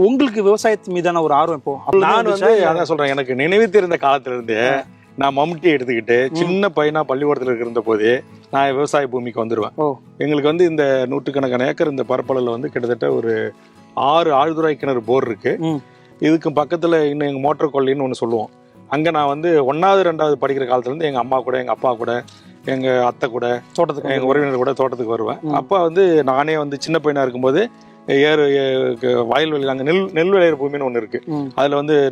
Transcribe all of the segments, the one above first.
உங்களுக்கு விவசாயத்து மீதான ஒரு ஆர்வம் இப்போ நான் வந்து? அதான் சொல்றேன். எனக்கு நினைவு தெரிந்த காலத்துல இருந்து நான் மம்முட்டி எடுத்துக்கிட்டு சின்ன பையனா பள்ளிக்கூடத்துல இருந்த போதே நான் விவசாய பூமிக்கு வந்துடுவேன் எங்களுக்கு வந்து இந்த நூற்றுக்கணக்கான ஏக்கர் இந்த பரப்பளவில் வந்து கிட்டத்தட்ட ஒரு ஆறு ஆழ்துறை கிணறு போர் இருக்கு. இதுக்கு பக்கத்துல இன்னும் எங்க மோட்டார் கொல்லின்னு ஒன்று சொல்லுவோம். அங்க நான் வந்து ஒன்னாவது ரெண்டாவது படிக்கிற காலத்துல இருந்து எங்க அம்மா கூட எங்க அப்பா கூட எங்க அத்தை கூட தோட்டத்துக்கு எங்க உறவினர் கூட தோட்டத்துக்கு வருவேன். அப்பா வந்து நானே வந்து சின்ன பையனா இருக்கும்போது ஏறு ஏ- க- வயல்வெளி அங்க நெல் நெல் விளையிற பூமின்னு ஒன்று இருக்கு. அதுல வந்து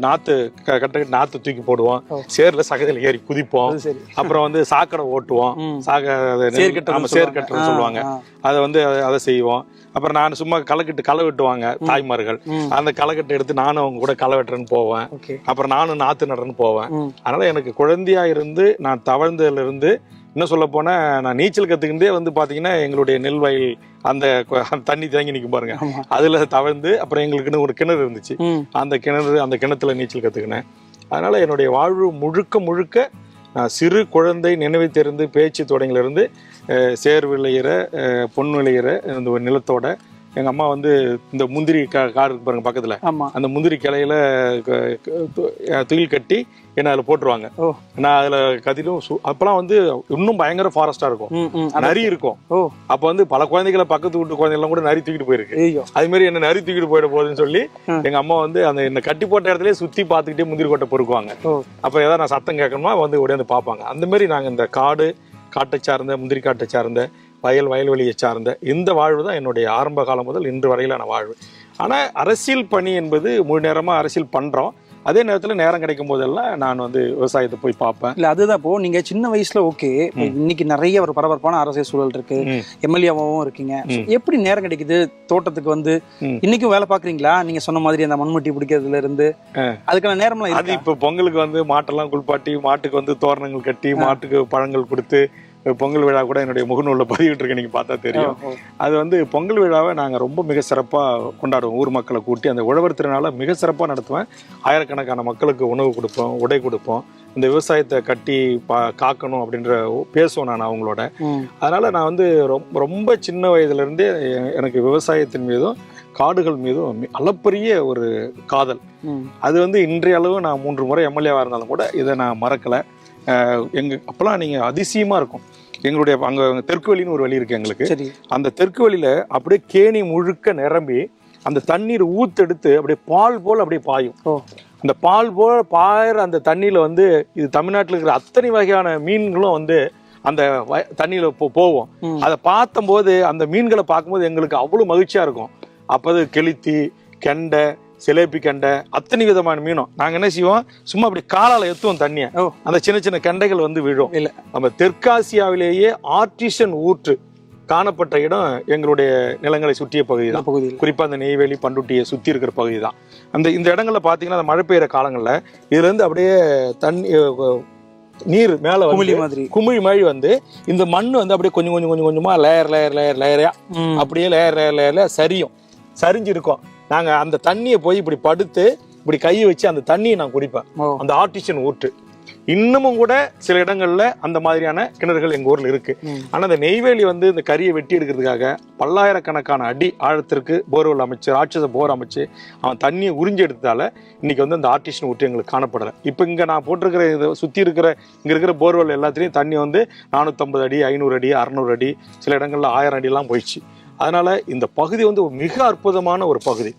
க- கட்ட கட்டி நாத்து தூக்கி போடுவோம். சேர்ல சகதியில் ஏறி குதிப்போம். அப்புறம் வந்து சாக்கடை ஓட்டுவோம். சாக அது நெல்- சேர் கட்டுறதுன்னு ஆமா, சேர் சொல்லுவாங்க. அதை வந்து அதை- செய்வோம். அப்புறம் நான் சும்மா களை களை வெட்டுவாங்க தாய்மார்கள். அந்த களைக்கட்டை எடுத்து நானும் அவங்க கூட களை வெட்டுறேன்னு போவேன் அப்புறம் நானும் நாத்து நடுறேன்னு போவேன். அதனால எனக்கு குழந்தையா இருந்து நான் தவழ்ந்ததுல இருந்து இன்னும் சொல்ல போனா நான் நீச்சல் கத்துக்கிட்டே வந்து பாத்தீங்கன்னா எங்களுடைய நெல் வயல் அந்த தண்ணி தேங்கி நிக்கும் பாருங்க. அதுல தவழ்ந்து அப்புறம் எங்களுக்குன்னு ஒரு கிணறு இருந்துச்சு. அந்த கிணறு அந்த கிணத்துல நீச்சல் கத்துக்கினேன் அதனால என்னுடைய வாழ்வு முழுக்க முழுக்க நான் சிறு குழந்தை நினைவை தெரிந்து பேச்சு தொடங்கிலிருந்து சேர் விளையிற பொன் விளையிற இந்த ஒரு நிலத்தோட எங்க அம்மா வந்து இந்த முந்திரி காடு இருக்கு பாருங்க பக்கத்துல. அந்த முந்திரி கிளையில துயில் கட்டி என்ன அதுல போட்டுருவாங்க. நான் அதுல கத்திலும் சு- அப்பெல்லாம் வந்து இன்னும் பயங்கர ஃபாரஸ்டா இருக்கும். நரி இருக்கும். அப்ப வந்து பல குழந்தைகளை பக்கத்து வீட்டு குழந்தைகள் கூட நரி தூக்கிட்டு போயிருக்கு. அது மாதிரி என்ன நரி தூக்கிட்டு போயிட போகுதுன்னு சொல்லி. எங்க அம்மா வந்து அந்த என்ன கட்டி போட்ட இடத்துல சுத்தி பார்த்துக்கிட்டே முந்திரி கொட்டை பொறுக்குவாங்க. அப்ப ஏதாவது நான் சத்தம் கேட்கணுமா? வந்து உடனே பார்ப்பாங்க. அந்த மாதிரி நாங்க இந்த காடு காட்டை சார்ந்த முந்திரி காட்டை சார்ந்த வயல் வயல்வெளியை சார்ந்த இந்த வாழ்வு தான் என்னுடைய ஆரம்ப காலம் முதல் இன்று வரையிலான வாழ்வு. ஆனா அரசியல் பணி என்பது முழு நேரமா அரசியல் பண்றோம். அதே நேரத்துல நேரம் கிடைக்கும் போதெல்லாம் நான் வந்து விவசாயத்தை போய் பார்ப்பேன். இல்ல அதுதான் இப்போ நீங்க சின்ன வயசுல ஓகே. இன்னைக்கு நிறைய ஒரு பரபரப்பான அரசியல் சூழல் இருக்கு. ம். எம்எல்ஏவாவும் இருக்கீங்க. எப்படி நேரம் கிடைக்குது? தோட்டத்துக்கு வந்து. இன்னைக்கும் வேலை பாக்குறீங்களா நீங்க சொன்ன மாதிரி அந்த மண்மட்டி பிடிக்கிறதுல இருந்து அதுக்கான நேரம்லாம் அது இப்ப பொங்கலுக்கு வந்து மாட்டெல்லாம் குளிப்பாட்டி மாட்டுக்கு வந்து தோரணங்கள் கட்டி மாட்டுக்கு பழங்கள் கொடுத்து பொங்கல் விழா கூட என்னுடைய முகநூல்ல பதிவிட்டு இருக்கேன் நீங்க பார்த்தா தெரியும். அது வந்து பொங்கல் விழாவை நாங்க ரொம்ப மிக சிறப்பா கொண்டாடுவோம். ஊர் மக்களை கூட்டி அந்த உழவர் திருநாளை மிக சிறப்பா நடத்துவேன். ஆயிரக்கணக்கான மக்களுக்கு உணவு கொடுப்போம் உடை கொடுப்போம். இந்த விவசாயத்தை கட்டி பா காக்கணும் அப்படின்ற பேசுவேன் நான் அவங்களோட. அதனால நான் வந்து ரொம்ப ரொம்ப சின்ன வயதுல இருந்தே எ- எனக்கு விவசாயத்தின் மீதும் காடுகள் மீதும் அளப்பரிய ஒரு காதல். அது வந்து இன்றைய அளவு நான் மூன்று முறை எம்எல்ஏவா இருந்தாலும் கூட இதை நான் மறக்கல. அஹ் எங்க அப்பெல்லாம் நீங்க அதிசயமா இருக்கும். எங்களுடைய அங்க தெற்கு வழின்னு ஒரு வழி இருக்கு எங்களுக்கு. அந்த தெற்கு வழியில அப்படியே கேணி முழுக்க நிரம்பி அந்த தண்ணீர் ஊத்தெடுத்து அப்படியே பால் போல் அப்படியே பாயும். அந்த பால் போல் பாயிற அந்த தண்ணியில வந்து இது தமிழ்நாட்டில் இருக்கிற அத்தனை வகையான மீன்களும் வந்து அந்த தண்ணியில போவோம். அதை பார்த்தம்போது அந்த மீன்களை பார்க்கும்போது எங்களுக்கு அவ்வளவு மகிழ்ச்சியா இருக்கும். அப்போ அது கெளுத்தி கெண்டை சிலேபி கெண்டை அத்தனை விதமான மீனும். நாங்க என்ன செய்வோம்? சும்மா அப்படி காலால எத்துவோம் தண்ணியை. அந்த சின்ன சின்ன கெண்டைகள் வந்து விழும். இல்ல. நம்ம தெற்காசியாவிலேயே ஆர்டிஷன் ஊற்று காணப்பட்ட இடம் எங்களுடைய நிலங்களை சுற்றிய பகுதி தான் பகுதியில். குறிப்பா அந்த நெய்வேலி பண்டுட்டியை சுத்தி இருக்கிற பகுதி தான் அந்த இந்த இடங்கள்ல பாத்தீங்கன்னா அந்த மழை பெய்யுற காலங்கள்ல இதுல இருந்து அப்படியே தண்ணி நீர் மேல குமிழி மாதிரி. குமிழ் மாதிரி வந்து இந்த மண் வந்து அப்படியே கொஞ்சம் கொஞ்சம் கொஞ்சம் கொஞ்சமா லேயர் லேயர் லேயர் லேயரா ம். அப்படியே லேயர் லேயர் லேயர்ல சரியும். சரிஞ்சிருக்கும். நாங்க அந்த தண்ணியை போய் இப்படி படுத்து இப்படி கையை வச்சு அந்த தண்ணியை நான் குடிப்பேன். அந்த ஆர்டிஷன் ஊற்று. இன்னமும் கூட சில இடங்கள்ல அந்த மாதிரியான கிணறுகள் எங்க ஊர்ல இருக்கு. ஆனா இந்த நெய்வேலி வந்து இந்த கரியை வெட்டி எடுக்கிறதுக்காக பல்லாயிரக்கணக்கான அடி ஆழத்திற்கு போர்வெல் அமைச்சு ராட்சச போர் அமைச்சு அவன் தண்ணியை உறிஞ்சி எடுத்ததால இன்னைக்கு வந்து அந்த ஆர்டிஷன் ஊற்று எங்களுக்கு காணப்படலை. இப்போ இங்க நான் போட்டிருக்கிற இதை சுத்தி இருக்கிற இங்க இருக்கிற போர்வெல் எல்லாத்துலயும் தண்ணி வந்து நானூத்தம்பது அடி ஐநூறு அடி அறுநூறு அடி சில இடங்கள்ல ஆயிரம் அடி எல்லாம் போயிடுச்சு. அதனால் இந்த பகுதி வந்து ஒரு மிக அற்புதமான ஒரு பகுதி.